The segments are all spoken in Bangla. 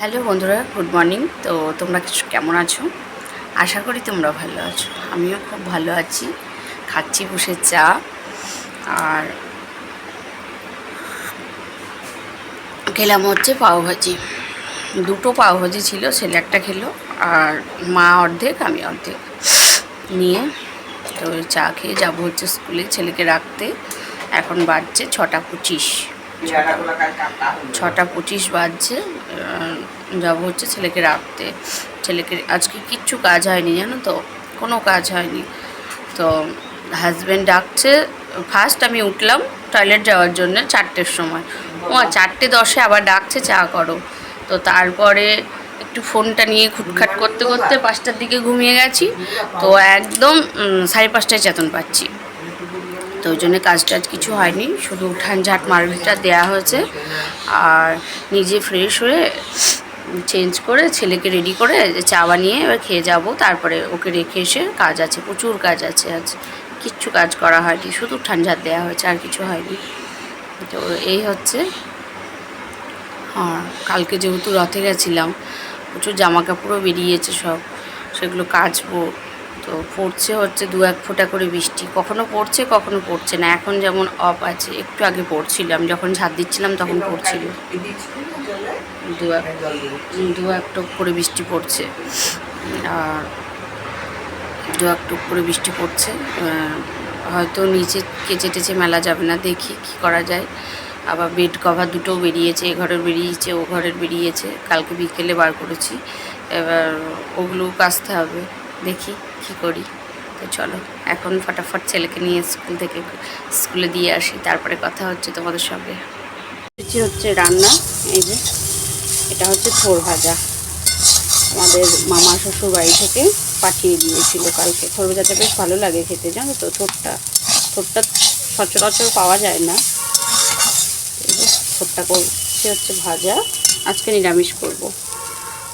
হ্যালো বন্ধুরা, গুড মর্নিং। তো তোমরা কিছু কেমন আছো? আশা করি তোমরা ভালো আছো। আমিও খুব ভালো আছি। খাচ্ছি বসে চা। আর খেলাম হচ্ছে পাওভাজি। দুটো পাওভাজি ছিল, ছেলে একটা খেলো, আর মা অর্ধেক, আমি অর্ধেক নিয়ে তো চা খেয়ে যাব হচ্ছে স্কুলে ছেলেকে রাখতে। এখন বাজছে ছটা পঁচিশ। ছটা পঁচিশ বাজছে যাব হচ্ছে ছেলেকে রাখতে। ছেলেকে, আজকে কিচ্ছু কাজ হয়নি, জানো তো? কোনো কাজ হয়নি। তো হাজব্যান্ড ডাকছে ফার্স্ট আমি উঠলাম টয়লেট যাওয়ার জন্য চারটের সময়। ও চারটে দশে আবার ডাকছে, চা করো। তো তারপরে একটু ফোনটা নিয়ে খুটখাট করতে করতে পাঁচটার দিকে ঘুমিয়ে গেছি। তো একদম সাড়ে পাঁচটায় চেতন পাচ্ছি। তো ওই জন্য কাজ টাজ কিছু হয়নি। শুধু উঠান ঝাট মার্বেলটা দেওয়া হয়েছে। আর নিজে ফ্রেশ হয়ে চেঞ্জ করে ছেলেকে রেডি করে চা বানিয়ে এবার খেয়ে যাব। তারপরে ওকে রেখে এসে কাজ আছে, প্রচুর কাজ আছে আজ। কিচ্ছু কাজ করা হয়নি, শুধু ঝাট দেওয়া হয়েছে, আর কিছু হয়নি। তো এই হচ্ছে। আর কালকে যেহেতু রথে গেছিলাম, প্রচুর জামা কাপড়ও বেরিয়েছে সব, সেগুলো কাচবো। তো পড়ছে হচ্ছে দু এক ফোঁটা করে বৃষ্টি। কখনো পড়ছে কখনো পড়ছে না। এখন যেমন অফ আছে একটু আগে পড়ছিলাম। যখন ঝাঁট দিচ্ছিলাম তখন পড়ছিল। দু এক দু এক টোপ করে বৃষ্টি পড়ছে। আর দু এক টোপ করে বৃষ্টি পড়ছে। হয়তো নিচে কেচে টেচে মেলা যাবে না দেখি কি করা যায়। আবার বেড কভার দুটো বেরিয়েছে এ ঘরের বেরিয়েছে ও ঘরের বেরিয়েছে। কালকে বিকেলে বার করেছি। এবার ওগুলো কাচতে হবে। দেখি কি করি? তো চলো, এখন ফটাফট ছেলেকে নিয়ে স্কুল থেকে স্কুলে দিয়ে আসি, তারপরে কথা হচ্ছে তোমাদের সঙ্গে। হচ্ছে হচ্ছে রান্না, এই যে, এটা হচ্ছে থোর ভাজা। আমাদের মামা শ্বশুর বাড়ি থেকে পাঠিয়ে দিয়েছিল কালকে। থোর ভাজাটা বেশ ভালো লাগে খেতে, জানো তো, থোরটা থোরটা সচরাচর পাওয়া যায় না। থোরটা করছে হচ্ছে ভাজা। আজকে নিরামিষ করব।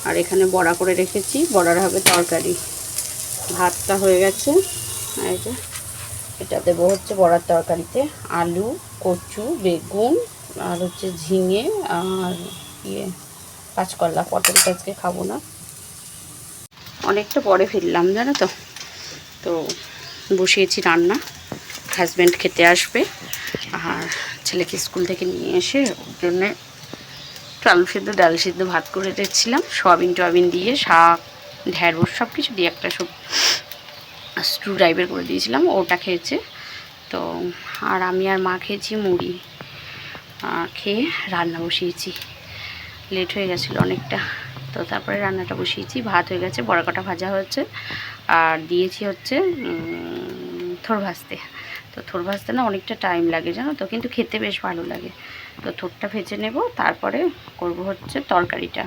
আর এখানে বড়া করে রেখেছি, বড়ার হবে তরকারি। ভাতটা হয়ে গেছে। এই এটা দেবো হচ্ছে বড়ার তরকারিতে। আলু, কচু, বেগুন, আর হচ্ছে ঝিঙে, আর ইয়ে কাঁচকলা। পটলটা আজকে খাব না। অনেকটা পরে ফিরলাম, জানো তো? তো বসিয়েছি রান্না। হাজব্যান্ড খেতে আসবে। আর ছেলেকে স্কুল থেকে নিয়ে এসে ওর জন্যে আলু সিদ্ধ, ডাল সিদ্ধ ভাত করে রেখেছিলাম। সয়াবিন টয়াবিন দিয়ে শাক ঢ্যাঁড়স সব কিছু দিয়ে একটা সব স্ক্রু ড্রাইভার করে দিয়েছিলাম, ওটা খেয়েছে। তো, আর আমি আর মা খেয়েছি মুড়ি। খেয়ে রান্না বসিয়েছি। লেট হয়ে গেছিল অনেকটা। তো তারপরে রান্নাটা বসিয়েছি। ভাত হয়ে গেছে বড় কটা ভাজা হয়েছে। আর দিয়েছি হচ্ছে থোর ভাজতে। তো থোর ভাজতে না অনেকটা টাইম লাগে, জানো তো? কিন্তু খেতে বেশ ভালো লাগে। তো থোরটা ভেজে নেব, তারপরে করব হচ্ছে তরকারিটা।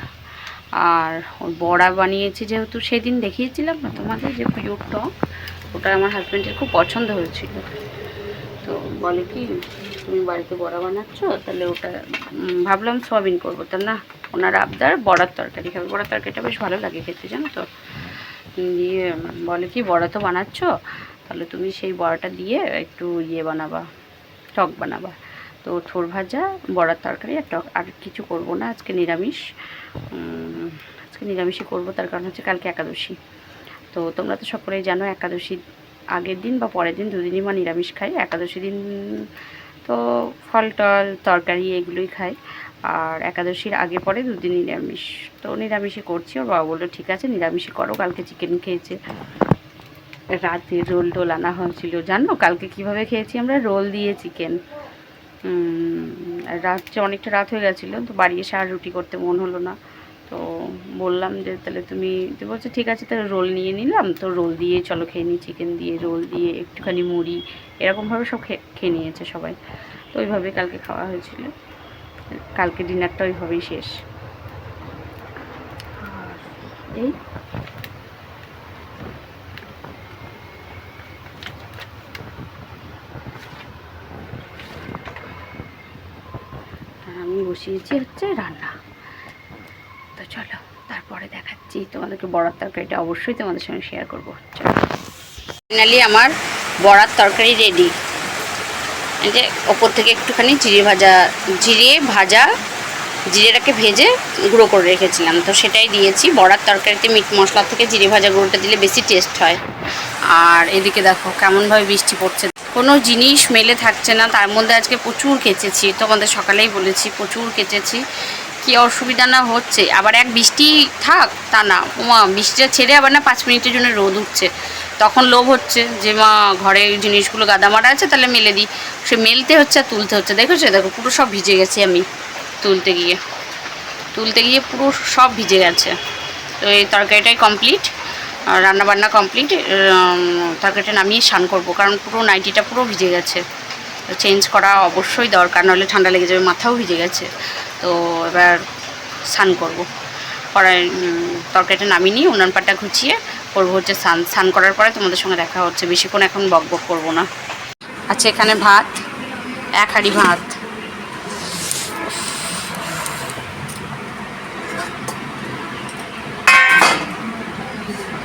আর বড়া বানিয়েছি যেহেতু, সেদিন দেখিয়েছিলাম না তোমাদের যে পিওর টক? ওটা আমার হাজব্যান্ডের খুব পছন্দ হয়েছিল। তো বলে কি, তুমি বাড়িতে বড়া বানাচ্ছ, তাহলে ওটা ভাবলাম সয়াবিন করব। তা না, ওনার আবদার বড়ার তরকারি খাবে। বড়ার তরকারিটা বেশ ভালো লাগে খেতে, জানো তো? দিয়ে বলে কি, বড়া তো বানাচ্ছ, তাহলে তুমি সেই বড়াটা দিয়ে একটু ইয়ে বানাবা, টক বানাবা। তো থোর ভাজা, বড়ার তরকারি আর টক, আর কিছু করব না, আজকে নিরামিষ। আজকে নিরামিষই করব, তার কারণ হচ্ছে কালকে একাদশী। তো তোমরা তো সকলেই জানো একাদশী আগের দিন বা পরের দিন দুদিনই মা নিরামিষ খাই একাদশী দিন তো ফল টল, তরকারি এগুলোই খাই আর একাদশীর আগে পরে দুদিন নিরামিষ। তো নিরামিষই করছি। ওর বাবা বলল, ঠিক আছে, নিরামিষই করো। কালকে চিকেন খেয়েছে। রাতে রোল টোল আনা হয়েছিল। জানো, কালকে কীভাবে খেয়েছি আমরা? রোল দিয়ে চিকেন রাত্রে অনেকটা রাত হয়ে গেছিল। তো বাড়ি এসে আর রুটি করতে মন হলো না। তো বললাম যে, তাহলে তুমি তো বলছে, ঠিক আছে, তাহলে রোল নিয়ে নিলাম। তো রোল দিয়ে, চলো খেয়ে নিই চিকেন দিয়ে, রোল দিয়ে, একটুখানি মুড়ি। এরকমভাবে সব খেয়ে নিয়েছে সবাই। তো ওইভাবে কালকে খাওয়া হয়েছিল। কালকে ডিনারটা ওইভাবেই শেষ। এই? আমি বসিয়েছি হচ্ছে রান্না। চলো, তারপরে দেখাচ্ছি। তোমাদেরকে বড়ার তরকারিটা অবশ্যই তোমাদের সঙ্গে শেয়ার করব। চলো। ফাইনালি আমার বড়ার তরকারি রেডি যে ওপর থেকে একটুখানি জিরে ভাজা জিরে ভাজা, জিরেটাকে ভেজে গুঁড়ো করে রেখেছিলাম। তো সেটাই দিয়েছি। বড়ার তরকারিতে মিট মশলা থেকে জিরে ভাজা গুঁড়োটা দিলে বেশি টেস্ট হয়। আর এদিকে দেখো, কেমনভাবে বৃষ্টি পড়ছে। কোনো জিনিস মেলে থাকছে না। তার মধ্যে আজকে প্রচুর কেচেছি। তোমাদের সকালেই বলেছি, প্রচুর কেচেছি। কি অসুবিধা না হচ্ছে? আবার এক বৃষ্টি থাক, তা না। মা বৃষ্টিটা ছেড়ে আবার না পাঁচ মিনিটের জন্য রোদ উঠছে। তখন লোভ হচ্ছে যে, মা, ঘরে জিনিসগুলো গাদা মারা আছে, তাহলে মেলে দিই। সে মেলতে হচ্ছে আর তুলতে হচ্ছে। দেখেছ? দেখো, পুরো সব ভিজে গেছি আমি তুলতে গিয়ে। তুলতে গিয়ে পুরো সব ভিজে গেছে। তো এই তরকারিটাই কমপ্লিট রান্না বান্না কমপ্লিট তরকারিটা নামিয়ে স্নান করব। কারণ পুরো নাইটিটা পুরো ভিজে গেছে। তো চেঞ্জ করা অবশ্যই দরকার, নাহলে ঠান্ডা লেগে যাবে, মাথাও ভিজে গেছে। তো এবার স্নান করব। কড়াই তরকারিটা নামিয়ে নিয়ে উনান পাটটা ঘুচিয়ে করব হচ্ছে স্নান। স্নান করার পরে তোমাদের সঙ্গে দেখা হচ্ছে। বেশিক্ষণ এখন বক বক করব না। আচ্ছা এখানে ভাত, এক হাঁড়ি ভাত।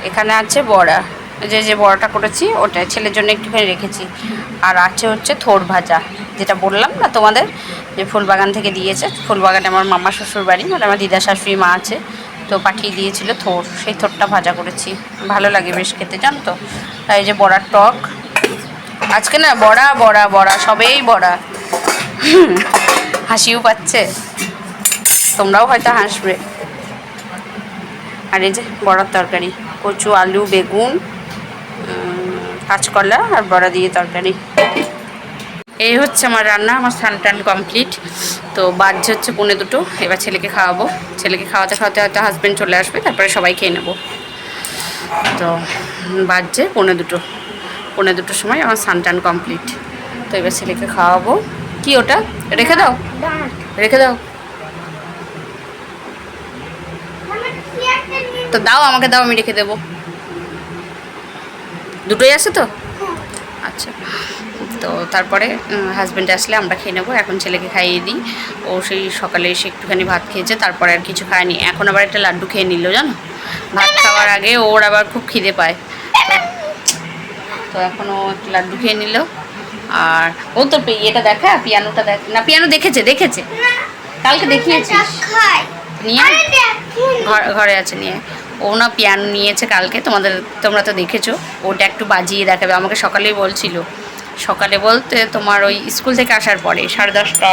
এখানে আছে বড়া। যে যে বড়াটা করেছি, ওটা ছেলের জন্য একটুখানি রেখেছি। আর আছে হচ্ছে থোর ভাজা। যেটা বললাম না তোমাদের, যে ফুলবাগান থেকে দিয়েছে। ফুলবাগানে আমার মামা শ্বশুর বাড়ি মানে আমার দিদা শাশুড়ি মা আছে। তো পাঠিয়ে দিয়েছিল থোর। সেই থোরটা ভাজা করেছি। ভালো লাগে বেশ খেতে, জানো তো? এই যে বড়ার টক। আজকে না বড়া বড়া বড়া, সবেই বড়া। হাসিও পাচ্ছে। তোমরাও হয়তো হাসবে। আর এই যে বড়ার তরকারি। কচু, আলু, বেগুন কাঁচকলা আর বড়া দিয়ে তরকারি। এই হচ্ছে আমার রান্না, আমার স্নান টান কমপ্লিট তো বাজছে হচ্ছে পৌনে দুটো, এবার ছেলেকে খাওয়াবো। ছেলেকে খাওয়াতে খাওয়াতে হয়তো হাজব্যান্ড চলে আসবে, তারপরে সবাই খেয়ে নেব। তো বাজছে পৌনে দুটো। পৌনে দুটোর সময় আমার স্নান টান কমপ্লিট তো এবার ছেলেকে খাওয়াবো। কি ওটা? রেখে দাও। রেখে দাও। তো দাও, আমাকে দাও, আমি রেখে দেবো। দুটোই আছে তো? আচ্ছা। তো তারপরে হাজব্যান্ড আসলে আমরা খেয়ে নেব এখন ছেলেকে খাইয়ে দিই। ও সেই সকালে এসে একটুখানি ভাত খেয়েছে তারপরে আর কিছু খায়নি। এখন আবার একটা লাড্ডু খেয়ে নিল জানো? ভাত খাওয়ার আগে ওর আবার খুব খিদে পায়। তো এখন ও একটা লাড্ডু খেয়ে নিল। আর ও তো ইয়েটা দেখা পিয়ানোটা দেখ না পিয়ানো দেখেছে দেখেছে। কালকে দেখিয়েছিস? নিয়ে ঘরে আছে নিয়ে ও না পিয়ানো নিয়েছে কালকে তোমাদের তোমরা তো দেখেছ। ওটা একটু বাজিয়ে দেখাবে আমাকে সকালেই বলছিল। সকালে বলতে তোমার ওই স্কুল থেকে আসার পরে সাড়ে দশটা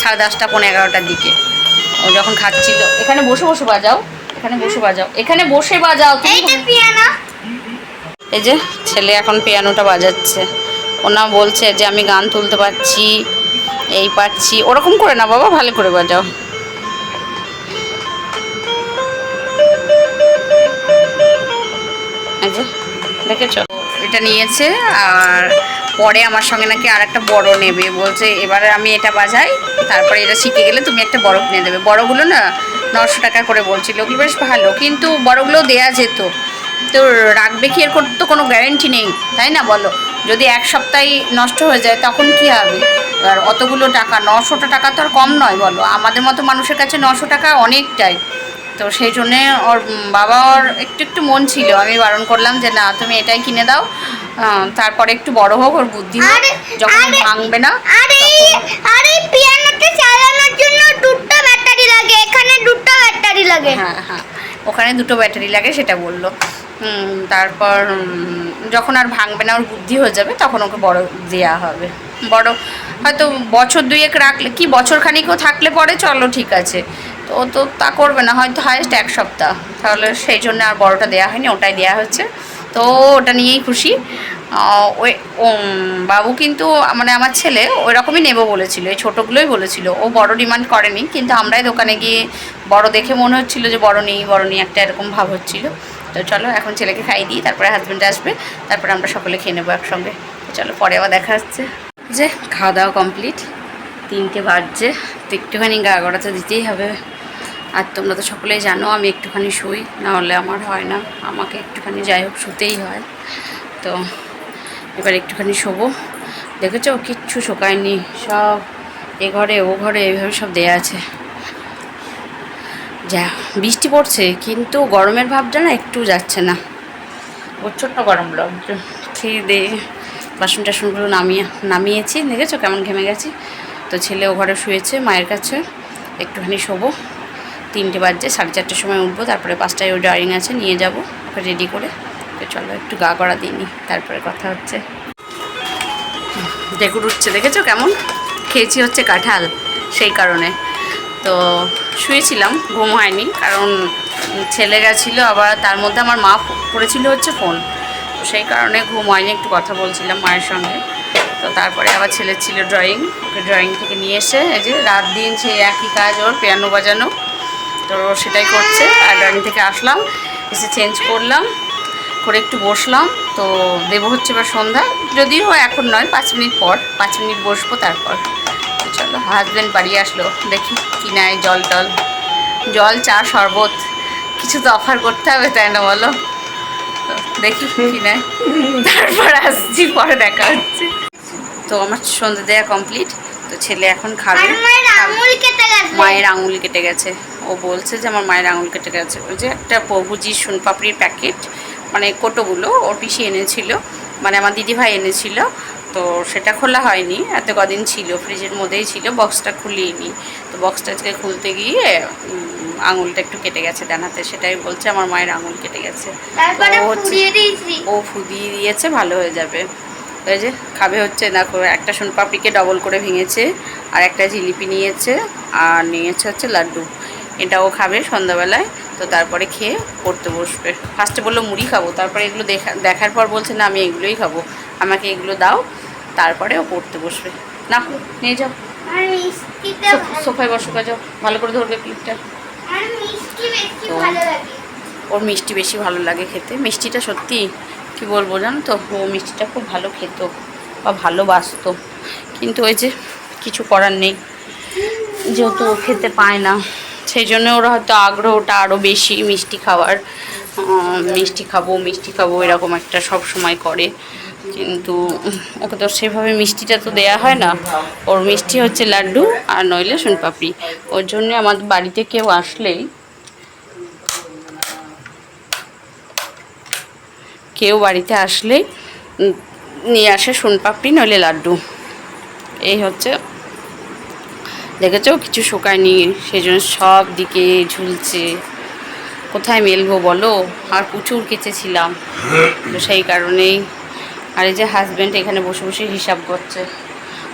সাড়ে দশটা পনেরো এগারোটার দিকে। ও যখন খাচ্ছিল এখানে বসে বসে বাজাও এখানে বসে বাজাও এখানে বসে বাজাও তুমি এই যে ছেলে এখন পিয়ানোটা বাজাচ্ছে। ওনা বলছে যে আমি গান তুলতে পারছি এই পারছি ওরকম করে না বাবা ভালো করে বাজাও। দেখেছ এটা নিয়েছে আর পরে আমার সঙ্গে নাকি আর একটা বড় নেবে। বলছে এবারে আমি এটা বাজাই, তারপরে এটা শিখে গেলে তুমি একটা বড় কিনে দেবে। বড়গুলো না নশো টাকা করে বলছিল ওগুলো বেশ ভালো। কিন্তু বড়গুলো দেয়া যেত। তো রাখবে কি, এর তো কোনো গ্যারেন্টি নেই, তাই না বলো? যদি এক সপ্তাহে নষ্ট হয়ে যায়, তখন কি হবে? আর অতগুলো টাকা, নশোটা টাকা তো আর কম নয় বলো। আমাদের মতো মানুষের কাছে নশো টাকা অনেকটাই। তো সেই জন্যে ওর বাবা ওর একটু একটু মন ছিল। আমি বারণ করলাম যে না তুমি এটাই কিনে দাও। তারপরে একটু বড় হোক ওর বুদ্ধি যখন ভাঙবে না আর এই আর এই পিয়ানোটা চালানোর জন্য দুটো ব্যাটারি লাগে এখানে দুটো ব্যাটারি লাগে। হ্যাঁ হ্যাঁ ওখানে দুটো ব্যাটারি লাগে সেটা বলল। তারপর যখন আর ভাঙবে না ওর বুদ্ধি হয়ে যাবে তখন ওকে বড় দেওয়া হবে। বড় হয়তো বছর দুয়েক রাখলে কি বছর খানিকও থাকলে পরে চলো ঠিক আছে। তো ও তো তা করবে না, হয়তো হায়েস্ট এক সপ্তাহ। তাহলে সেই জন্য আর বড়টা দেওয়া হয়নি, ওটাই দেওয়া হচ্ছে। তো ওটা নিয়েই খুশি। ওই বাবু কিন্তু মানে আমার ছেলে ওই রকমই নেব বলেছিল, এই ছোটোগুলোই বলেছিল। ও বড় ডিমান্ড করেনি, কিন্তু আমরাই দোকানে গিয়ে বড় দেখে মনে হচ্ছিল যে বড় নেই বড় নেই, একটা এরকম ভাব হচ্ছিল। তো চলো, এখন ছেলেকে খাই দিই, তারপরে হাজব্যান্ড আসবে, তারপরে আমরা সকলে খেয়ে নেব একসঙ্গে। চলো, পরে আবার দেখা হচ্ছে। যে, খাওয়া দাওয়া কমপ্লিট তিনটে বাজছে, তো একটুখানি গা গড়া তো দিতেই হবে। আর তোমরা তো সকলেই জানো আমি একটুখানি শুই নাহলে আমার হয় না। আমাকে একটুখানি যাই হোক শুতেই হয়। তো এবার একটুখানি শোবো। দেখেছ কিচ্ছু শোকায়নি সব এ ঘরে ও ঘরে এইভাবে সব দেয়া আছে। যা বৃষ্টি পড়ছে কিন্তু গরমের ভাবটা না একটু যাচ্ছে না। প্রচণ্ড গরম লাগছে খেয়ে দিয়ে বাসন টাসনগুলো নামিয়ে নামিয়েছি। দেখেছ কেমন ঘেমে গেছি? তো ছেলে ও ঘরে শুয়েছে মায়ের কাছে। একটুখানি শোবো। তিনটে বাজছে, সাড়ে চারটের সময় উঠবো, তারপরে পাঁচটায় ওই ড্রয়িং আছে, নিয়ে যাব, ওকে রেডি করে। তো চলো একটু গা করা দিইনি তারপরে কথা হচ্ছে। ডেকুর উঠছে, দেখেছ কেমন? খেয়েছি হচ্ছে কাঁঠাল, সেই কারণে। তো শুয়েছিলাম, ঘুম হয়নি, কারণ ছেলে গেছিল আবার, তার মধ্যে আমার মা করেছিল হচ্ছে ফোন। তো সেই কারণে ঘুম হয়নি, একটু কথা বলছিলাম মায়ের সঙ্গে। তো তারপরে আবার ছেলের ছিল ড্রয়িং ওকে ড্রয়িং থেকে নিয়ে এসে, এই যে রাত দিন সেই একই কাজ, ওর পিয়ানো বাজানো। তো সেটাই করছে। আর ড্রয়িং থেকে আসলাম, এসে চেঞ্জ করলাম, করে একটু বসলাম। তো দেবো হচ্ছে এবার সন্ধ্যা, যদিও এখন নয়, পাঁচ মিনিট পর, পাঁচ মিনিট বসবো তারপর। চলো হাজব্যান্ড বাড়ি আসলো, দেখি কি নেয় জল টল। জল, চা, শরবত, কিছু তো অফার করতে হবে, তাই না বলো? দেখি কি নেয়। তারপর আসছি, পরে দেখা হচ্ছে। তো আমার সন্ধ্যে দেওয়া কমপ্লিট ছেলে এখন খাবে। মায়ের আঙুল কেটে গেছে। ও বলছে যে আমার মায়ের আঙুল কেটে গেছে। ওই যে একটা প্রভুজি সোনপাপড়ির প্যাকেট মানে কোটোগুলো ওর পিসি এনেছিল মানে আমার দিদিভাই এনেছিল। তো সেটা খোলা হয়নি এত কদিন ছিল ফ্রিজের মধ্যেই ছিল বক্সটা খুলিনি। তো বক্সটা আজকে খুলতে গিয়ে আঙুলটা একটু কেটে গেছে ডানাতে সেটাই বলছে আমার মায়ের আঙুল কেটে গেছে। ও ফুদিয়ে দিয়েছে ভালো হয়ে যাবে। ওই যে খাবে হচ্ছে দেখো একটা সোনপাপড়িকে ডবল করে ভেঙেছে আর একটা জিলিপি নিয়েছে আর নিয়েছে হচ্ছে লাড্ডু। এটাও খাবে সন্ধ্যাবেলায় তো তারপরে খেয়ে পড়তে বসবে। ফার্স্টে বলল মুড়ি খাব। তারপরে এগুলো দেখা দেখার পর বলছে না আমি এগুলোই খাব। আমাকে এগুলো দাও। তারপরে ও পড়তে বসবে। না নিয়ে যাও। সোফায় বসো যাও ভালো করে ধরবে ক্লিপটা তো- ওর মিষ্টি বেশি ভালো লাগে খেতে। মিষ্টিটা সত্যি কি বলব জানো তো? ও মিষ্টিটা খুব ভালো খেত বা ভালোবাসতো। কিন্তু ওই যে কিছু করার নেই। যেহেতু ও খেতে পায় না, সেই জন্য ওরা হয়তো আগ্রহটা আরও বেশি মিষ্টি খাওয়ার মিষ্টি খাব মিষ্টি খাব এরকম একটা সব সময় করে। কিন্তু ওকে তো সেভাবে মিষ্টিটা তো দেয়া হয় না। ওর মিষ্টি হচ্ছে লাড্ডু আর নইলে সোনপাপড়ি। ওর জন্য আমাদের বাড়িতে কেউ আসলেই কেউ বাড়িতে আসলে নিয়ে আসে সোনপাপড়ি, নইলে লাড্ডু। এই হচ্ছে। দেখেছ? কিছু শুকায়নি সেই জন্য সব দিকে ঝুলছে। কোথায় মেলবো বলো? আর প্রচুর কেচেছিলাম। তো সেই কারণেই। আর এই যে হাজব্যান্ড এখানে বসে বসে হিসাব করছে।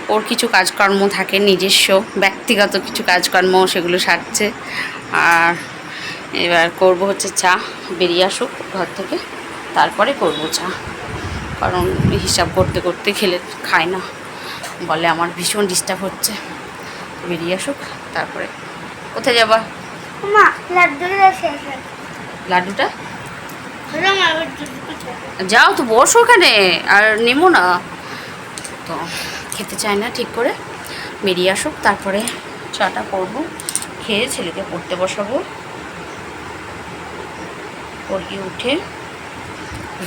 ওর কিছু কাজকর্ম থাকে নিজস্ব, ব্যক্তিগত কিছু কাজকর্ম সেগুলো সারছে। আর এবার করব হচ্ছে চা। বেরিয়ে আসুক ঘর থেকে। তারপরে করব চা। কারণ হিসাব করতে করতে খেলে খায় না। বলে আমার ভীষণ ডিস্টার্ব হচ্ছে। বেরিয়ে আসুক তারপরে কোথায় যাবা? মা লাড্ডুটা শেষ যাও তো বসো ওখানে আর নেমো না। তো খেতে চায় না ঠিক করে। বেরিয়ে আসুক তারপরে চাটা করব। খেয়ে ছেলেকে পড়তে বসাবো। পড়িয়ে উঠে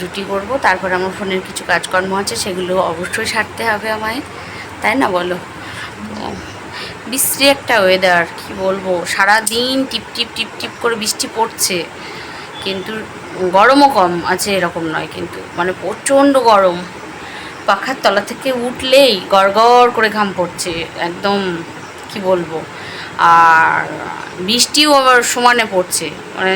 রুটি করব, তারপর আমার ফোনের কিছু কাজকর্ম আছে, সেগুলো অবশ্যই সারতে হবে আমায়। তাই না বলো? বিশ্রী একটা ওয়েদার কি বলব? সারা দিন টিপ টিপ টিপ টিপ করে বৃষ্টি পড়ছে। কিন্তু গরমও কম আছে, এরকম নয় কিন্তু। মানে প্রচণ্ড গরম। পাখার তলা থেকে উঠলেই গড়গড় করে ঘাম পড়ছে, একদম, কি বলব? আর বৃষ্টিও আবার সমানে পড়ছে। মানে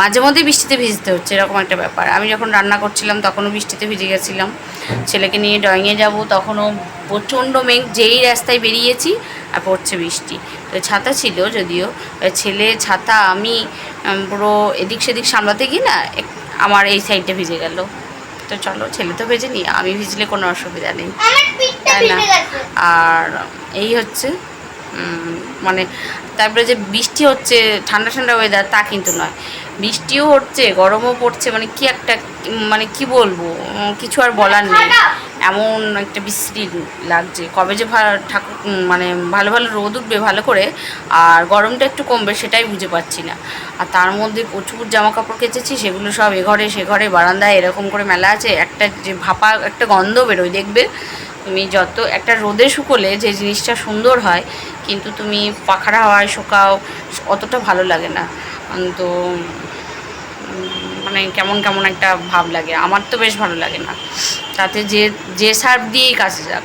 মাঝে মধ্যে বৃষ্টিতে ভিজতে হচ্ছে এরকম একটা ব্যাপার। আমি যখন রান্না করছিলাম তখনও বৃষ্টিতে ভিজে গেছিলাম। ছেলেকে নিয়ে ড্রয়িংয়ে যাব তখনও প্রচণ্ড মেঘ যেই রাস্তায় বেরিয়েছি আর পড়ছে বৃষ্টি। তো ছাতা ছিল যদিও ছেলে ছাতা আমি পুরো এদিক সেদিক সামলাতে গিয়ে না আমার এই সাইডটা ভিজে গেল। তো চলো ছেলে তো ভেজেনি আমি ভিজলে কোনো অসুবিধা নেই। তাই না? আর এই হচ্ছে মানে তারপরে যে বৃষ্টি হচ্ছে, ঠান্ডা ঠান্ডা ওয়েদার তা কিন্তু নয়। বৃষ্টিও হচ্ছে, গরমও পড়ছে মানে কি একটা মানে কি বলব কিছু আর বলার নেই। এমন একটা বিশ্রী লাগছে। কবে যে ঠাকুর মানে ভালো ভালো রোদ উঠবে ভালো করে, আর গরমটা একটু কমবে সেটাই বুঝে পাচ্ছি না। আর তার মধ্যে প্রচুর জামা কাপড় কেচেছি, সেগুলো সব এ ঘরে, সে ঘরে, বারান্দায় এরকম করে মেলা আছে, একটা যে ভাপা, একটা গন্ধ বেরোয়, দেখবে? তুমি যত একটা রোদে শুকোলে যে জিনিসটা সুন্দর হয়, কিন্তু তুমি পাখার হাওয়ায় শুকাও, অতটা ভালো লাগে না। তো মানে কেমন কেমন একটা ভাব লাগে। আমার তো বেশ ভালো লাগে না। তাতে যে যে সার্ফ দিয়েই কাছে যাক,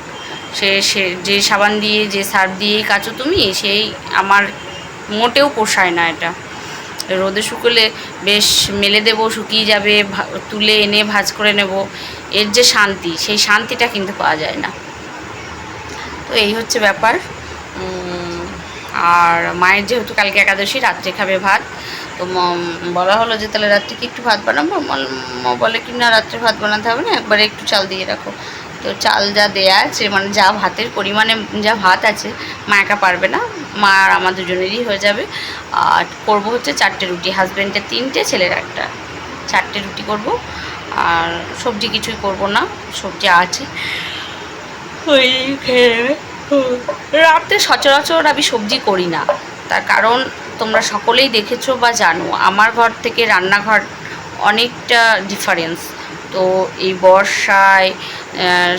সে সে, যে সাবান দিয়ে যে সার্ফ দিয়েই কাচো তুমি, সেই আমার মোটেও পোষায় না এটা। রোদে শুকোলে বেশ মেলে দেবো, শুকিয়ে যাবে তুলে এনে ভাজ করে নেব। এর যে শান্তি, সেই শান্তিটা কিন্তু পাওয়া যায় না। তো এই হচ্ছে ব্যাপার। আর মায়ের যেহেতু কালকে একাদশী, রাত্রে খাবে ভাত, তো বলা হলো যে তাহলে রাত্রে কি একটু ভাত বানাবো। বলে কি না, রাত্রে ভাত বানাতে হবে না, একবারে একটু চাল দিয়ে রাখো। তো চাল যা দেয়া আছে মানে যা ভাতের পরিমাণে, যা ভাত আছে, মা একা পারবে না। মা আর আমার দুজনেরই হয়ে যাবে। আর করব হচ্ছে চারটে রুটি হাজব্যান্ডের তিনটে, ছেলের একটা। চারটে রুটি করব। আর সবজি কিছুই করব না, সবজি আছে। ওই খেয়ে নেবে। রাতে সচরাচর আমি সবজি করি না। তার কারণ তোমরা সকলেই দেখেছ বা জানো, আমার ঘর থেকে রান্নাঘর অনেকটা ডিফারেন্স তো এই বর্ষায়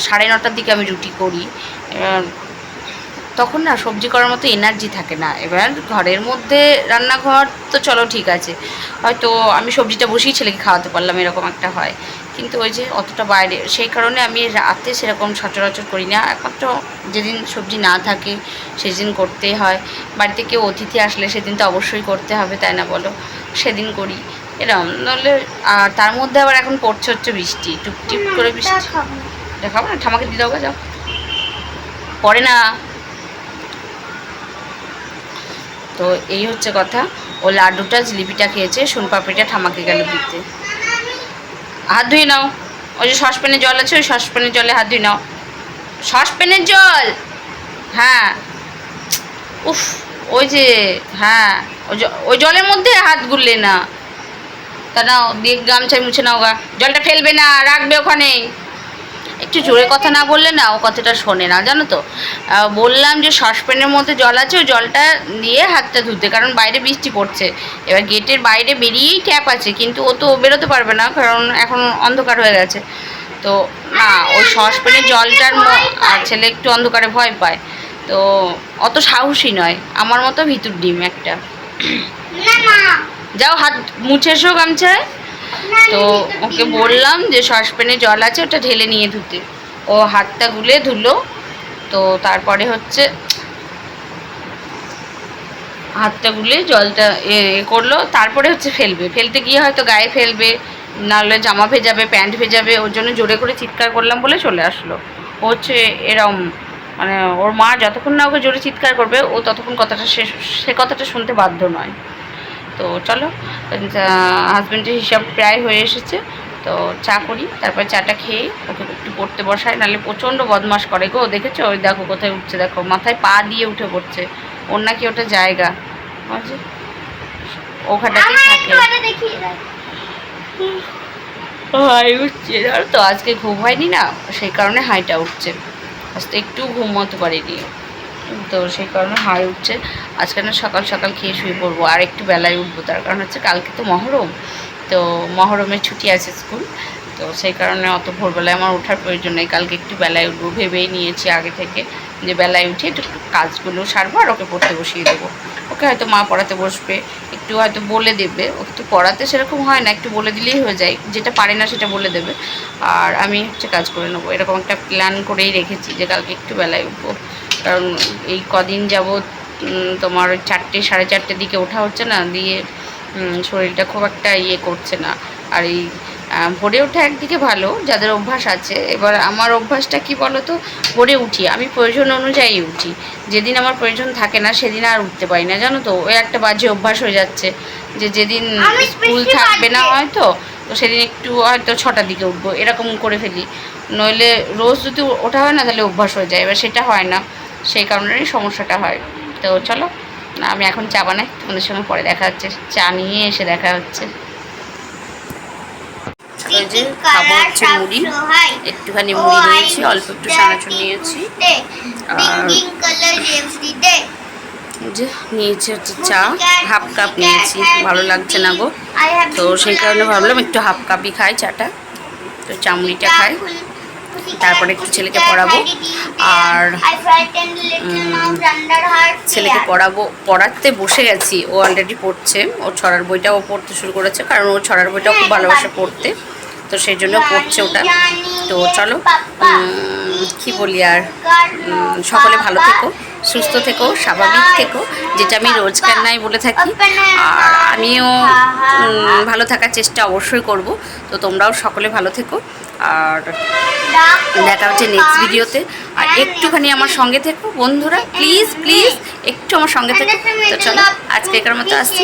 সাড়ে নটার দিকে আমি রুটি করি। তখন না সবজি করার মতো এনার্জি থাকে না। এবার ঘরের মধ্যে রান্নাঘর তো চলো ঠিক আছে। হয়তো আমি সবজিটা বসেই ছেলেকে খাওয়াতে পারলাম এরকম একটা হয়। কিন্তু ওই যে অতটা বাইরে সেই কারণে আমি রাতে সেরকম সচরাচর করি না। একমাত্র যেদিন সবজি না থাকে সেদিন করতে হয়। বাড়িতে কেউ অতিথি আসলে সেদিন তো অবশ্যই করতে হবে তাই না বলো? সেদিন করি। এরকম নাহলে আর তার মধ্যে আবার এখন পড়ছে হচ্ছে বৃষ্টি টুপটিপ করে বৃষ্টি। দেখাবো না ঠামাকে দিয়ে দাও যাও। পড়ে না। তো এই হচ্ছে কথা। ও লাড্ডুটা, জিলিপিটা খেয়েছে, সোনপাপড়িটা ঠামাকে গেল দিতে। হাত ধুয়ে নাও। ওই যে সসপ্যানে জল আছে, ওই সসপ্যানের জলে হাত ধুয়ে নাও। সসপ্যানের জল? হ্যাঁ। উফ, ওই যে হ্যাঁ। ওই জলের মধ্যে হাত গুললে না। তা নাও, দিয়ে গামছায় মুছে নাও গা। জলটা ফেলবে না, রাখবে ওখানেই। একটু জোরে কথা না বললে না ও কথাটা শোনে না জানো তো? বললাম যে সসপ্যানের মধ্যে জল আছে ওই জলটা দিয়ে হাতটা ধুতে কারণ বাইরে বৃষ্টি পড়ছে। এবার গেটের বাইরে বেরিয়েই ট্যাপ আছে কিন্তু ও তো বেরোতে পারবে না কারণ এখন অন্ধকার হয়ে গেছে। তো না ওই সসপ্যানের জলটার আর ছেলে একটু অন্ধকারে ভয় পায়। তো অত সাহসী নয় আমার মতো ভিতর ডিম একটা। যাও হাত মুছে এসো গামছায়। তো ওকে বললাম যে সসপ্যানে জল আছে ওটা ঢেলে নিয়ে ধুতে। ও হাতটা গুলে ধুলো তো তারপরে হচ্ছে হাতটা গুলে জলটা এ করল তারপরে হচ্ছে ফেলবে। ফেলতে গিয়ে হয়তো গায়ে ফেলবে নাহলে জামা ভেজাবে প্যান্ট ভেজাবে ওর জন্য জোরে করে চিৎকার করলাম বলে চলে আসলো। ও হচ্ছে এরম মানে ওর মা যতক্ষণ না ওকে জোরে চিৎকার করবে ও ততক্ষণ কথাটা সে সে কথাটা শুনতে বাধ্য নয়। তো চলো হাজব্যান্ডের হিসাব প্রায় হয়ে এসেছে তো চা করি তারপর চাটা খেয়ে ওকে একটু পড়তে বসাই নাহলে প্রচণ্ড বদমাস করে। গো দেখেছ? ওই দেখো কোথায় উঠছে দেখো মাথায় পা দিয়ে উঠে পড়ছে। ওর নাকি ওটা জায়গা। বুঝলি? ওখানটাতেই থাকে। হাই উঠছে তো আজকে ঘুম হয়নি না সেই কারণে হাইটা উঠছে। আজকে একটু ঘুমোতে পারিনি। তো সেই কারণে হাই উঠছে। আজকে না সকাল সকাল খেয়ে শুয়ে পড়ব। আর একটু বেলায় উঠবো। তার কারণ হচ্ছে কালকে তো মহরম। তো মহরমের ছুটি আছে স্কুল। তো সেই কারণে অত ভোরবেলায় আমার ওঠার প্রয়োজন নেই। কালকে একটু বেলায় উঠবো। ভেবেই নিয়েছি আগে থেকে যে বেলায় উঠে একটু কাজগুলো সারবো আর ওকে পড়তে বসিয়ে দেবো। ওকে হয়তো মা পড়াতে বসবে। একটু হয়তো বলে দেবে। ওকে তো পড়াতে সেরকম হয় না। একটু বলে দিলেই হয়ে যায়। যেটা পারে না সেটা বলে দেবে। আর আমি হচ্ছে কাজ করে নেব। এরকম একটা প্ল্যান করেই রেখেছি যে কালকে একটু বেলায় উঠবো। কারণ এই কদিন যাবৎ তোমার ওই চারটে সাড়ে চারটের দিকে ওঠা হচ্ছে না দিয়ে শরীরটা খুব একটা ইয়ে করছে না। আর এই ভোরে ওঠা একদিকে ভালো যাদের অভ্যাস আছে। এবার আমার অভ্যাসটা কি বলো তো ভোরে উঠি আমি প্রয়োজন অনুযায়ী উঠি। যেদিন আমার প্রয়োজন থাকে না সেদিন আর উঠতে পারি না জানো তো? ওই একটা বাজে অভ্যাস হয়ে যাচ্ছে যে যেদিন স্কুল থাকবে না হয়তো তো সেদিন একটু হয়তো ছটার দিকে উঠবো এরকম করে ফেলি। নইলে রোজ যদি ওঠা হয় না তাহলে অভ্যাস হয়ে যায়। এবার সেটা হয় না। সেই কারণেরই সমস্যাটা হয়। তো চলো না আমি এখন চা বানাই তোমাদের সঙ্গে পরে দেখা হচ্ছে। চা নিয়ে এসে দেখা হচ্ছে। যে খাব হচ্ছে মুড়ি একটুখানি মুড়ি নিয়েছি অল্প একটু চানাচুর নিয়েছি। আর- যে নিয়েছি হচ্ছে চা হাফ কাপ নিয়েছি ভালো লাগছে না গো। তো সেই কারণে ভাবলাম একটু হাফ কাপই খাই চাটা। তো চামড়িটা খাই। তারপরে একটু ছেলেকে পড়াবো। আর ছেলেকে পড়াবো। পড়াতে বসে গেছি। ও অলরেডি পড়ছে। ও ছড়ার বইটাও পড়তে শুরু করেছে। কারণ ও ছড়ার বইটাও খুব ভালোবাসে পড়তে। তো সেই জন্য পড়ছে ওটা। তো চলো কি বলি আর? সকলে ভালো থেকো। সুস্থ থেকো, স্বাভাবিক থেকো, যেটা আমি রোজকার নাই বলে থাকি। আর আমিও ভালো থাকার চেষ্টা অবশ্যই করব। তো তোমরাও সকলে ভালো থেকো। আর দেখা হচ্ছে নেক্সট ভিডিওতে আর একটুখানি আমার সঙ্গে থেকো, বন্ধুরা প্লিজ প্লিজ একটু আমার সঙ্গে থেকো। তো চলো আজকে একার মতো আসছি।